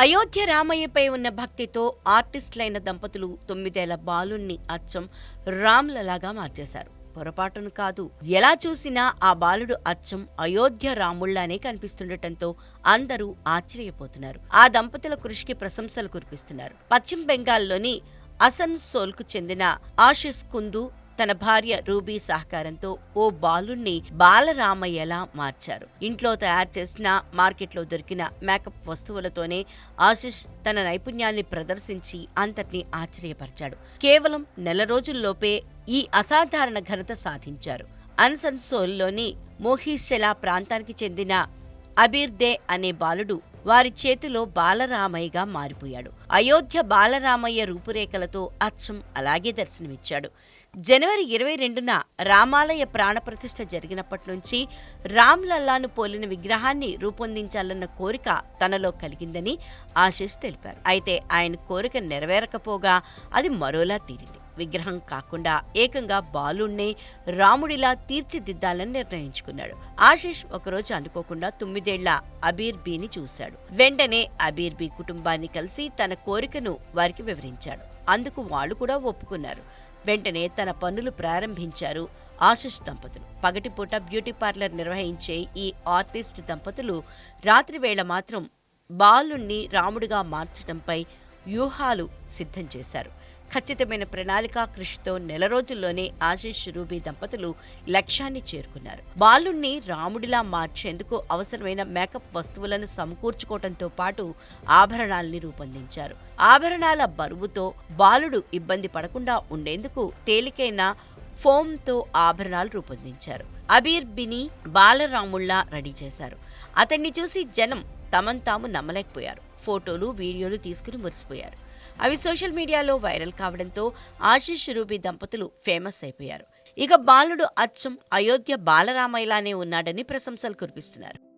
అయోధ్య రామయ్యపై ఉన్న భక్తితో ఆర్టిస్టులైన దంపతులు తొమ్మిదేళ్ళ బాలుణ్ణి అచ్చం రాములలాగా మార్చేశారు. పొరపాటును కాదు ఎలా చూసినా ఆ బాలుడు అచ్చం అయోధ్య రాముళ్ళానే కనిపిస్తుండటంతో అందరూ ఆశ్చర్యపోతున్నారు. ఆ దంపతుల కృషికి ప్రశంసలు కురిపిస్తున్నారు. పశ్చిమ బెంగాల్లోని అసన్సోల్కు చెందిన ఆశిష్ కుందు తన భార్య రూబీ సహకారంతో ఓ బాలుణ్ణి బాలరామయ్యలా మార్చారు. ఇంట్లో తయారు చేసిన మార్కెట్లో దొరికిన మేకప్ వస్తువులతోనే ఆశిష్ తన నైపుణ్యాన్ని ప్రదర్శించి అంతటినీ ఆశ్చర్యపరిచాడు. కేవలం నెల రోజుల్లోపే ఈ అసాధారణ ఘనత సాధించారు. అన్సన్సోల్లోని మోహిషెలా ప్రాంతానికి చెందిన అబీర్దే అనే బాలుడు వారి చేతిలో బాలరామయ్యగా మారిపోయాడు. అయోధ్య బాలరామయ్య రూపురేఖలతో అచ్చం అలాగే దర్శనమిచ్చాడు. జనవరి ఇరవై రెండున రామాలయ ప్రాణప్రతిష్ఠ జరిగినప్పటి నుంచి రామ్లల్లాను పోలిన విగ్రహాన్ని రూపొందించాలన్న కోరిక తనలో కలిగిందని ఆశీష్ తెలిపారు. అయితే ఆయన కోరిక నెరవేరకపోగా అది మరోలా తీరింది. విగ్రహం కాకుండా ఏకంగా బాలుణ్ణి రాముడిలా తీర్చిదిద్దాలని నిర్ణయించుకున్నాడు. ఆశీష్ ఒకరోజు అనుకోకుండా తొమ్మిదేళ్ళ అబీర్ బీని చూశాడు. వెంటనే అబీర్ బీ కుటుంబాన్ని కలిసి తన కోరికను వారికి వివరించాడు. అందుకు వాళ్ళు కూడా ఒప్పుకున్నారు. వెంటనే తన పనులు ప్రారంభించారు ఆశిష్ దంపతులు. పగటిపూట బ్యూటీ పార్లర్ నిర్వహించే ఈ ఆర్టిస్ట్ దంపతులు రాత్రివేళ మాత్రం బాలుణ్ణి రాముడిగా మార్చడంపై వ్యూహాలు సిద్ధం చేశారు. ఖచ్చితమైన ప్రణాళిక కృషితో నెల రోజుల్లోనే ఆశీష్ రూబీ దంపతులు లక్ష్యాన్ని చేరుకున్నారు. బాలుణ్ణి రాముడిలా మార్చేందుకు అవసరమైన మేకప్ వస్తువులను సమకూర్చుకోవడంతో పాటు ఆభరణాల్ని రూపొందించారు. ఆభరణాల బరువుతో బాలుడు ఇబ్బంది పడకుండా ఉండేందుకు తేలికైన ఫోమ్తో ఆభరణాలు రూపొందించారు. అబీర్ బిని బాలరాముళ్ళా రెడీ చేశారు. అతన్ని చూసి జనం తమను తాము నమ్మలేకపోయారు. ఫోటోలు వీడియోలు తీసుకుని మురిసిపోయారు. అవి సోషల్ మీడియాలో వైరల్ కావడంతో ఆశీష్ రూబీ దంపతులు ఫేమస్ అయిపోయారు. ఇక బాలుడు అచ్చం అయోధ్య బాలరామయ్యలానే ఉన్నాడని ప్రశంసలు కురిపిస్తున్నారు.